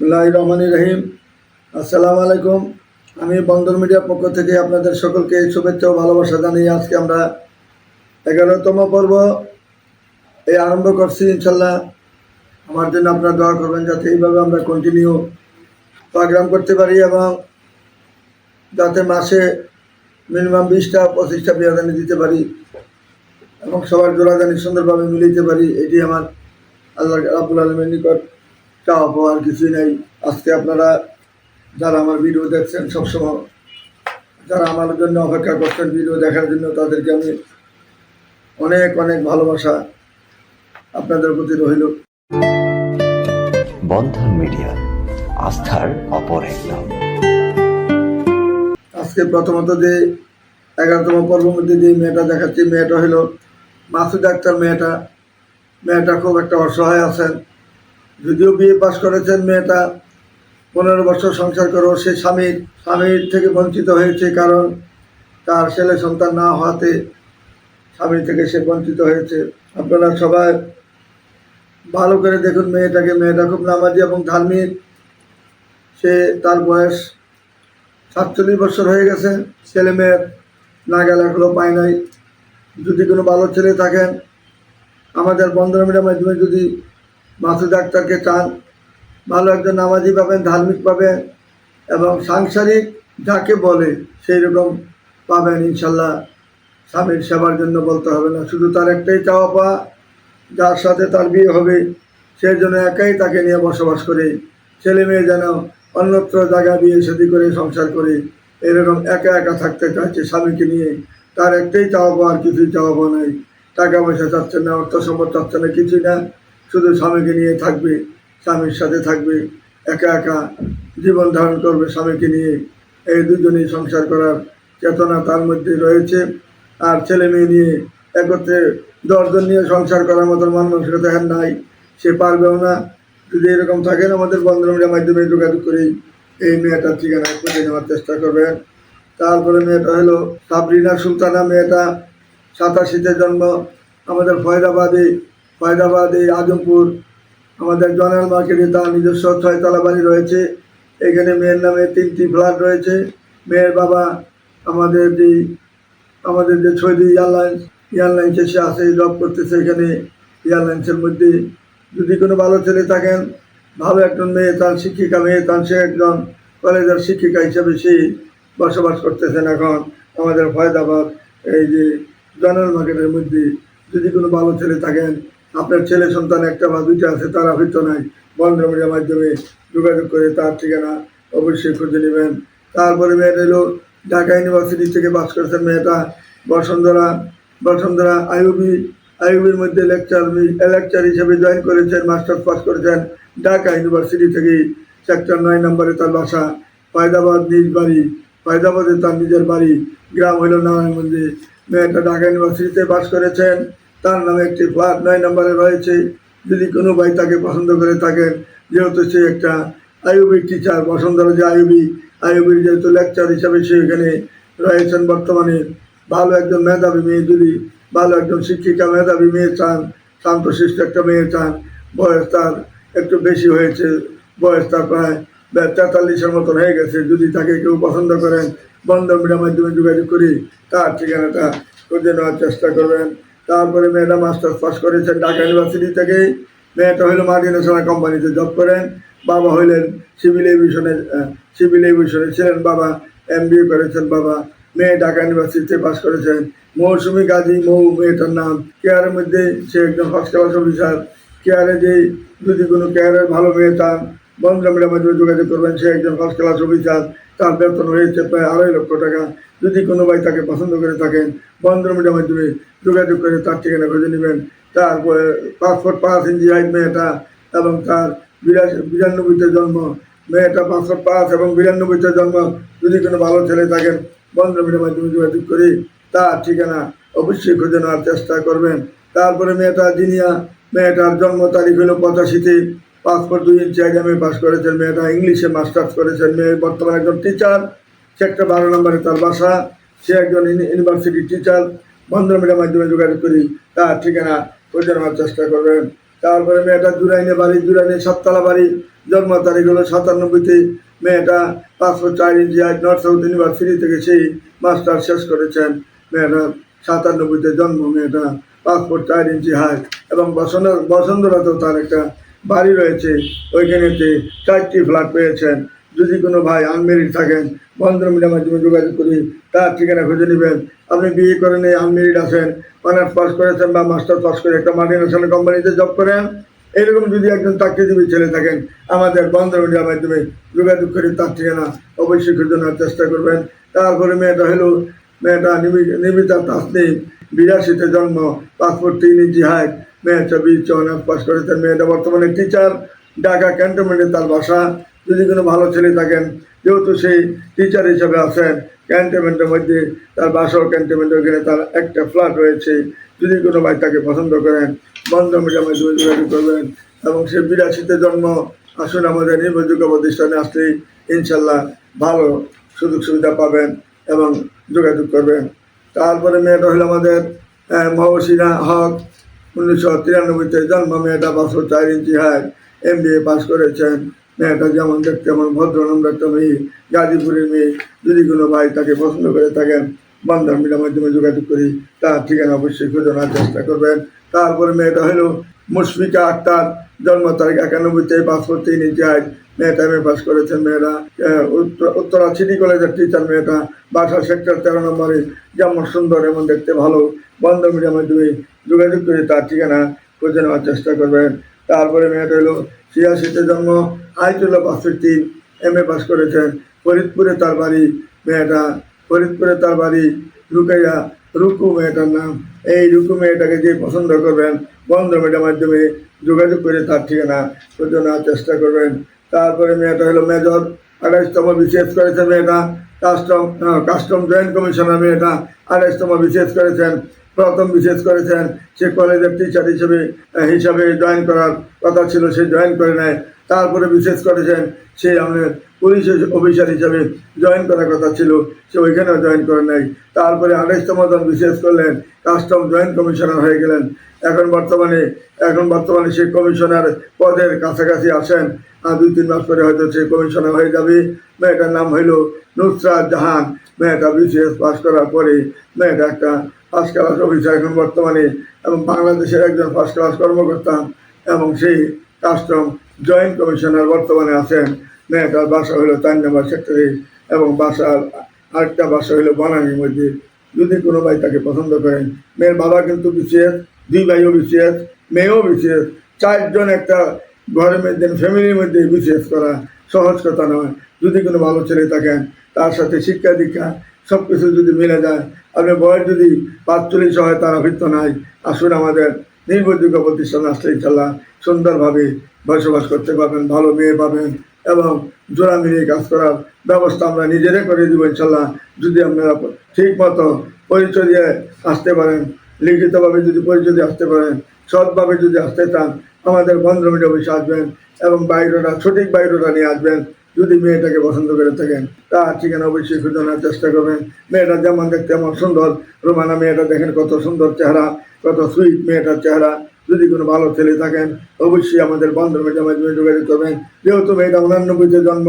বিসমুল্লাহ রহমান রহিম আসসালামু আলাইকুম আমি বন্দর মিডিয়ার পক্ষ থেকে আপনাদের সকলকে শুভেচ্ছা ও ভালোবাসা জানিয়ে আজকে আমরা এগারোতম পর্ব এই আরম্ভ করছি ইনশাল্লাহ আমার জন্য আপনারা দোয়া করবেন যাতে এইভাবে আমরা কন্টিনিউ প্রোগ্রাম করতে পারি এবং যাতে মাসে মিনিমাম বিশটা, পঁচিশটা বিয়াদানি দিতে পারি এবং সবার জোড়াদানি সুন্দরভাবে মিলিতে পারি, এটি আমার আল্লাহ রাবুল আলমের নিকট চাওয়া পাওয়ার কিছুই নেই। আজকে আপনারা যারা আমার ভিডিও দেখছেন সবসময় যারা আমার জন্য অপেক্ষা করছেন ভিডিও দেখার জন্য তাদেরকে আমি অনেক অনেক ভালোবাসা আপনাদের প্রতি রইল। বন্ধন মিডিয়া আস্থার অপর এক নাম। আজকে প্রথমত যে এগারোতম পর্বের মধ্যে যে মেয়েটা দেখাচ্ছি মেয়েটা হলো মাসুদ আক্তার মেয়েটা। মেয়েটা খুব একটা অসহায় আছেন। যদিও বিয়ে পাশ করেছেন মেয়েটা, পনেরো বছর সংসার করেও সে স্বামীর স্বামীর থেকে বঞ্চিত হয়েছে কারণ তার ছেলে সন্তান না হওয়াতে স্বামী থেকে সে বঞ্চিত হয়েছে। আপনারা সবাই ভালো করে দেখুন মেয়েটাকে। মেয়েটা খুব নামাজি এবং ধার্মিক। সে তার বয়স সাতচল্লিশ বছর হয়ে গেছে। ছেলে মেয়ের না গেলে এখনও পায় নাই। যদি কোনো ভালো ছেলে থাকেন, আমাদের বন্ধনমিটার মাধ্যমে যদি মাসুদ ডাক্তারকে চান। ভালো একজন নামাজি পাবেন, ধার্মিক পাবেন এবং সাংসারিক যাকে বলে সেই রকম পাবেন ইনশাল্লাহ। স্বামীর সেবার জন্য বলতে হবে না, শুধু তার একটাই চাওয়া পাওয়া, যার সাথে তার বিয়ে হবে, সে যেন একাই তাকে নিয়ে বসবাস করে, ছেলে মেয়ে যেন অন্যত্র জায়গা বিয়ে শাদি করে সংসার করে, এরকম একা একা থাকতে চাইছে স্বামীকে নিয়ে। তার একটাই চাওয়া পাওয়া আর কিছুই চাওয়া পাওয়া নাই। টাকা পয়সা চাচ্ছে না, অর্থ সম্পদ চাচ্ছে না, কিছুই না। শুধু স্বামীকে নিয়ে থাকবে, স্বামীর সাথে থাকবে, একা একা জীবন ধারণ করবে স্বামীকে নিয়ে। এই দুজনেই সংসার করার চেতনা তার মধ্যে রয়েছে। আর ছেলে মেয়ে নিয়ে একত্রে দশজন নিয়ে সংসার করার মতন মানসিকতা হ্যাঁ নাই, সে পারবেও না। যদি এরকম থাকেন, আমাদের বন্ধুরা মাধ্যমে যোগাযোগ করেই এই মেয়েটার ঠিকানা খুঁজে নেওয়ার চেষ্টা করবেন। তারপরে মেয়েটা হলো সাবরিনা সুলতানা, মেয়েটা সাতাশিতে জন্ম। আমাদের ফয়দাবাদে ফয়দাবাদে আজমপুর, আমাদের জনাল মার্কেটে তার নিজস্ব ছয়তলা বাড়ি রয়েছে। এখানে মেয়ের নামে তিনটি ফ্ল্যাট রয়েছে। মেয়ের বাবা আমাদের যে আমাদের যে সৌদি এয়ারলাইন্স, এয়ারলাইন্সে সে আসে জব করতেছে এখানে এয়ারলাইন্সের মধ্যে। যদি কোনো ভালো ছেলে থাকেন, ভালো একজন মেয়ে, তার শিক্ষিকা মেয়ে, তার সে একজন কলেজের শিক্ষিকা হিসেবে সে বসবাস করতেছেন এখন আমাদের ফয়দাবাদ এই যে জনাল মার্কেটের মধ্যে। যদি কোনো ভালো ছেলে থাকেন আপনার ছেলে, সন্তান একটা বা দুইটা আছে, তারা নাই বন্ধ মিডিয়ার মাধ্যমে যোগাযোগ করে তার ঠিকানা অবশ্যই খুঁজে নেবেন। তারপরে মেয়েটা এলো ঢাকা ইউনিভার্সিটি থেকে পাস করেছেন মেয়েটা বসুন্ধরা। বসুন্ধরা আইউবি আইউবির মধ্যে লেকচার লেকচার হিসেবে জয়েন করেছেন মাস্টার্স পাস করেছেন। ঢাকা ইউনিভার্সিটি থেকে সেক্টর নয় নম্বরে তার বাসা, ফায়দাবাদ নিজ বাড়ি। ফায়দাবাদে তার নিজের বাড়ি, গ্রাম হইল নারায়ণগঞ্জে। মেয়েটা ঢাকা ইউনিভার্সিটিতে পাস করেছেন। তার নামে একটি ফ্ল্যাট নয় নম্বরে রয়েছে। যদি কোনো ভাই তাকে পছন্দ করে থাকেন, যেহেতু সে একটা আইউবির টিচার বসুন্ধরা যে আইউবি আইউবির যেহেতু লেকচার হিসাবে সে এখানে রয়েছেন বর্তমানে। ভালো একজন মেধাবী মেয়ে যদি, ভালো একজন শিক্ষিকা মেধাবী মেয়ে চান শান্তশিষ্ট একটা মেয়ে চান, বয়স তার একটু বেশি হয়েছে, বয়স তার প্রায় তেতাল্লিশের মতন হয়ে গেছে। যদি তাকে কেউ পছন্দ করেন বন্ধ মিডিয়ার মাধ্যমে যোগাযোগ করি, তার ঠিকানাটা খুঁজে নেওয়ার চেষ্টা করবেন। তারপরে মেয়েটা মাস্টার্স পাস করেছেন ঢাকা ইউনিভার্সিটি থেকে। মেয়েটা হইল মাল্টিনেশনাল কোম্পানিতে জব করেন। বাবা হইলেন সিভিল এভিয়েশনে সিভিল এভিয়েশনে ছিলেন বাবা এম করেছেন বাবা। মেয়ে ঢাকা ইউনিভার্সিটিতে পাস করেছেন। মৌসুমি গাজী মৌ, মেয়েটার নাম কেয়ারের মধ্যে সে একজন ফার্স্ট ক্লাস অফিসার। কেয়ারে যে যদি কোনো কেয়ারের ভালো মেয়ে চান বন্ধুরা মাধ্যমে যোগাযোগ করবেন, সে একজন ফার্স্ট ক্লাস অফিসার। তার বেতন হয়েছে প্রায় আড়াই লক্ষ টাকা। যদি কোনো ভাই তাকে পছন্দ করে থাকেন, বন্ধুরা মাধ্যমে যোগাযোগ করে তার ঠিকানা খুঁজে নেবেন তারপরে পাসপোর্ট পাস ইঞ্জি হাইট মেয়েটা এবং তার বিরাশি, বিরানব্বইতে জন্ম, মেয়েটা পাসপোর্ট পাস এবং বিরানব্বইতে জন্ম, যদি কোনো ভালো ছেলে থাকেন, বন্ধুরা মাধ্যমে যোগাযোগ করি তার ঠিকানা অবশ্যই খুঁজে নেওয়ার চেষ্টা করবেন। তারপরে মেয়েটা জিনিয়া, মেয়েটার জন্ম তারিখ হলো পঁচাশিতে, পাসপোর্ট দুই ইঞ্চি এক্সামে পাস করেছেন, মেয়েটা ইংলিশে মাস্টার্স করেছেন, মেয়ে বর্তমানে একজন টিচার সেক্টর বারো নম্বরে তার বাসা। সে একজন ইউনিভার্সিটি টিচার বন্ধন মিডিয়ার মাধ্যমে যোগাযোগ করি, তার ঠিকানা নেওয়ার চেষ্টা করবেন। তারপরে মেয়েটা জুরাইনে বাড়ি, জুরাইনে সাততলা বাড়ি, জন্ম তারিখ হলো সাতানব্বইতে। মেয়েটা পাঁচশো চার ইঞ্চি আজ নর্থ সাউথ ইউনিভার্সিটি থেকে সেই মাস্টার শেষ করেছেন। মেয়েটা সাতানব্বইতে জন্ম, মেয়েটা পাসপোর্ট চার ইঞ্চি হাইট এবং বসন্ত বসন্তরাতেও তার একটা বাড়ি রয়েছে। ওইখানেতে চারটি ফ্ল্যাট পেয়েছেন। যদি কোনো ভাই আনমেরিড থাকেন বন্ধন মিডিয়ার মাধ্যমে যোগাযোগ করি, তার ঠিকানা খুঁজে নেবেন। আপনি বিয়ে করেন এই আনমেরিড আছেন অনার্স পাস করেছেন বা মাস্টার পাস করে একটা মাল্টিনেশনাল কোম্পানিতে জব করেন, এরকম যদি একজন চাকরিজীবী ছেলে থাকেন, আমাদের বন্ধন মিডিয়ার মাধ্যমে যোগাযোগ করে তার ঠিকানা অবশ্যই খুঁজে নেওয়ার চেষ্টা করবেন। তারপরে মেয়েটা হলো, মেয়েটা নিবি- নিবিতা তাসনিম, বিরাশিতে জন্ম, পাসপোর্ট তিন ইঞ্চি হাইট মেয়েটা বিশ অনার্স পাস করেছেন, মেয়েটা বর্তমানে টিচার ঢাকা ক্যান্টনমেন্টে তার বাসা। যদি কোনো ভালো ছেলে থাকেন, যেহেতু সেই টিচার হিসেবে আছেন ক্যান্টনমেন্টের মধ্যে, তার বাসর ক্যান্টনমেন্টের ওখানে তার একটা ফ্ল্যাট রয়েছে। যদি কোনো ভাই তাকে পছন্দ করেন বন্ধ মিডিয়ার মাধ্যমে যোগাযোগ করবেন, এবং সে বিরাশিতে জন্ম, আসুন আমাদের নির্ভরযোগ্য প্রতিষ্ঠানে আসলেই ইনশাল্লাহ ভালো সুযোগ সুবিধা পাবেন এবং যোগাযোগ করবেন। তারপরে মেয়েটা হলো আমাদের মহসিনা হক। উনিশশো তিরানব্বইতে জন্ম, মেয়েটা পাঁচশো চার inch height M B A pass করেছেন। মেয়েটা যেমন দেখতে এমন ভদ্র, নম্র একটা মেয়ে, গাজীপুরের মেয়ে। যদি কোনো ভাই তাকে পছন্দ করে থাকেন বন্ধন মিডিয়ার মাধ্যমে যোগাযোগ করি, তার ঠিকানা অবশ্যই খুঁজে নেওয়ার চেষ্টা করবেন। তারপরে মেয়েটা হলো মুশফিকা আক্তার, জন্ম তারিখ একানব্বইতে পাসপোর্ট তিন হাইট মেয়েটা এম এ পাস করেছেন মেয়েরা উত্তর- উত্তরা সিটি কলেজের টিচার মেয়েটা বাসা সেক্টর তেরো নম্বরে। যেমন সুন্দর, এমন দেখতে ভালো। বন্ধ মিডিয়ার মাধ্যমে যোগাযোগ করে তার ঠিকানা খুঁজে নেওয়ার চেষ্টা করবেন। তারপরে মেয়েটা হলো ছিয়াশিতে জন্ম পাসপোর্ট তিন এম এ পাস করেছেন ফরিদপুরে তার বাড়ি, মেয়েটা ফরিদপুরে তার বাড়ি রুকাইয়া রুকু মেয়েটার নাম। এই রুকু মেয়েটাকে যে পছন্দ করবেন, বন্ধ মেয়েটার মাধ্যমে যোগাযোগ করে তার ঠিকানা খুঁজে চেষ্টা করবেন। তারপরে মেয়েটা হলো মেজর আঠাইশতম বিশেষ করেছে মেয়েটা, কাস্টম কাস্টম জয়েন্ট কমিশনার মেয়েটা আঠাইশতম বিশেষ করেছেন প্রথম বিশেষ করেছেন সে কলেজের টিচার হিসেবে হিসাবে জয়েন করার কথা ছিল, সে জয়েন করে নেয়। তারপরে বিশেষ করেছেন সে আমাদের পুলিশ অফিসার হিসাবে জয়েন করার কথা ছিল, সে ওইখানেও জয়েন করে নাই তারপরে আঠাইশতম জন বিশেষ করলেন কাস্টম জয়েন্ট কমিশনার হয়ে গেলেন। এখন বর্তমানে এখন বর্তমানে সে কমিশনার পদের কাছাকাছি আসেন আর দুই, তিন মাস পরে হয়তো সে কমিশনার হয়ে যাবে। মেয়েটার নাম হইল নুসরাত জাহান। মেয়েটা বিসিএস পাস করার পরে মেয়েটা একটা ফার্স্ট ক্লাস অফিসার এখন বর্তমানে এবং বাংলাদেশের একজন ফার্স্ট ক্লাস কর্মকর্তা এবং সেই কাস্টম জয়েন্ট কমিশনার বর্তমানে আছেন। মেয়েটার বাসা হলো চার সেক্টরে এবং বাসার আরেকটা বাসা হলো বনানীর মধ্যে যদি কোনো ভাই তাকে পছন্দ করেন, মেয়ের বাবা কিন্তু বিসিএস, দুই ভাইও বিসিএস, মেয়েও বিসিএস। চারজন একটা ঘরের মধ্যে, ফ্যামিলির মধ্যে বিসিএস করা সহজ কথা নয়। যদি কোনো ভালো ছেলে থাকেন, তার সাথে শিক্ষা দীক্ষা সব কিছু যদি মিলে যায় আপনার বয়স যদি পাঁচচল্লিশ হয়, তার অভিজ্ঞ নাই, আসুন আমাদের নির্ভরযোগ্য প্রতিষ্ঠান আসলে ইনশাল্লাহ সুন্দরভাবে বসবাস করতে পারবেন, ভালো মেয়ে পাবেন এবং জোড়া মিলিয়ে কাজ করার ব্যবস্থা আমরা নিজেরাই করে দেবো ইনশাল্লাহ। যদি আপনারা ঠিক মতো পরিচয় দিয়ে আসতে পারেন, লিখিতভাবে যদি পরিচয় দিয়ে আসতে পারেন, সৎভাবে যদি আসতে চান, আমাদের বন্ধ মিডিয়া অফিসে আসবেন এবং বাইরোটা সঠিক বাইরোটা নিয়ে আসবেন যদি মেয়েটাকে পছন্দ করে থাকেন তার ঠিকানা অবশ্যই খোঁজানোর চেষ্টা করবেন। মেয়েটা যেমন দেখতে আমার সুন্দর। রোমানা মেয়েটা দেখেন কত সুন্দর চেহারা, কত সুইট মেয়েটার চেহারা। যদি কোনো ভালো ছেলে থাকেন, অবশ্যই আমাদের বন্ধন মাধ্যমে যোগাযোগ করবেন। যেহেতু মেয়েটা উনানব্বইতে জন্ম,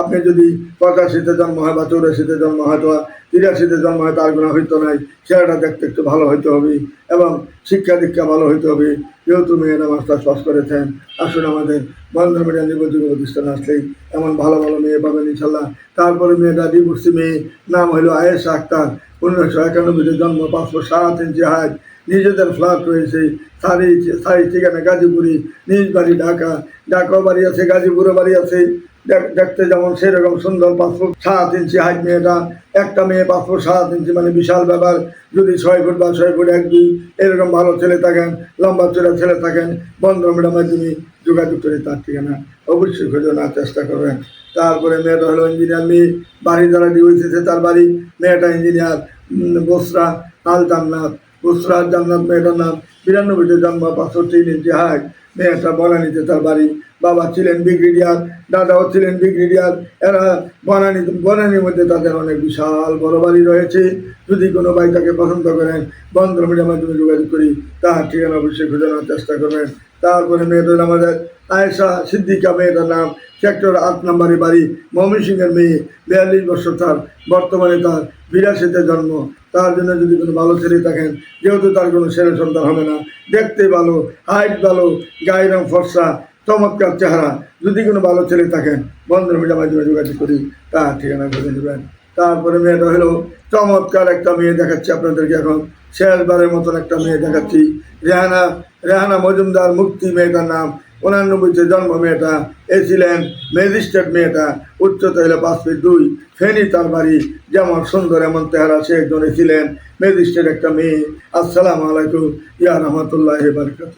আপনি যদি পঁচাশিতে জন্ম হয় বা চৌরাশিতে জন্ম হয় অথবা তিরাশিতে জন্ম হয়, তার কোনো হইতো নাই। চেহারাটা দেখতে একটু ভালো হইতে হবে এবং শিক্ষা দীক্ষা ভালো হইতে হবে। যেহেতু মেয়েরা মাস্টার্স পাস করেছেন, আসুন আমাদের বন্ধন মিডিয়া নির্ভরযোগ্য প্রতিষ্ঠানে আসলেই এমন ভালো ভালো মেয়ে পাবেন ইনশাল্লাহ। তারপরে মেয়েটা ডিভোর্সি মেয়ে, নাম হলো আয়েশা আক্তার। উনিশশো একানব্বইতে জন্ম, পাঁচশো সাত ইঞ্চি হাইট নিজেদের ফ্ল্যাট রয়েছে সারি সারি ঠিকানা গাজীপুরি, নিজ বাড়ি ঢাকা, ঢাকাও বাড়ি আছে, গাজীপুরও বাড়ি আছে। দেখতে যেমন সেরকম সুন্দর পাসপোর্ট, সাত ইঞ্চি হাইট মেয়েটা একটা মেয়ে পাসপোর্ট সাত ইঞ্চি মানে বিশাল ব্যাপার। যদি ছয় ফুট বা ছয় ফুট এক, দুই, এরকম ভালো ছেলে থাকেন, লম্বা চোরা ছেলে থাকেন, বন্ধ মেয়েটার মাধ্যমে যোগাযোগ করে তার ঠিকানা অবশ্যই খুঁজে নেওয়ার চেষ্টা করবেন। তারপরে মেয়েটা হলো ইঞ্জিনিয়ার মেয়ে বাড়ি যারা ডিউসিতে তার বাড়ি। মেয়েটা ইঞ্জিনিয়ার বসরা, আল জান্নাত। বসরা, আল জান্নাত, মেয়েটার নাম বিরানব্বইতে জন্ম, পাঁচশো তিন ইঞ্চি হাইট মেয়েটা বনানীতে তার বাড়ি। বাবা ছিলেন ব্রিগেডিয়ার, দাদাও ছিলেন ব্রিগেডিয়ার, এরা বনানী, বনানীর মধ্যে তাদের অনেক বিশাল বড় বাড়ি রয়েছে। যদি কোনো ভাই তাকে পছন্দ করেন বন্ধ মিডিয়ার মাধ্যমে যোগাযোগ করি, তার ঠিকানা অবশ্যই খোঁজানোর চেষ্টা করবেন। তারপরে মেয়েদের আমাদের আয়েশা সিদ্দিকা, মেয়েটার নাম সেক্টর আট নম্বরে বাড়ি ময়মনসিংহের মেয়ে, বিয়াল্লিশ বছর তার, বর্তমানে তার বিরাশিতে জন্ম। তার জন্য যদি কোনো ভালো ছেলে থাকেন, যেহেতু তার কোনো ছেলে সন্তান হবে না, দেখতে ভালো হাইট ভালো, গায়ের রং ফর্সা চমৎকার চেহারা। যদি কোনো ভালো ছেলে থাকেন, বন্ধন মিডিয়া মাধ্যমে যোগাযোগ করি, তার ঠিকানা খুঁজে নেবেন। তারপরে মেয়েটা হলো চমৎকার একটা মেয়ে দেখাচ্ছি আপনাদেরকে এখন। শেষবারের মতন একটা মেয়ে দেখাচ্ছি। রেহানা রেহানা মজুমদার মুক্তি মেয়েটার নাম। উনানব্বইতে জন্ম মেয়েটা, এ ম্যাজিস্ট্রেট মেয়েটা উচ্চতা হলো পাঁচ ফিট দুই, ফেনী তার বাড়ি। যেমন সুন্দর এমন চেহারা, সে একজনে ছিলেন ম্যাজিস্ট্রেট একটা মেয়ে। আসসালামু আলাইকুম। ইয়া রহমতুল্লাহ বারকাত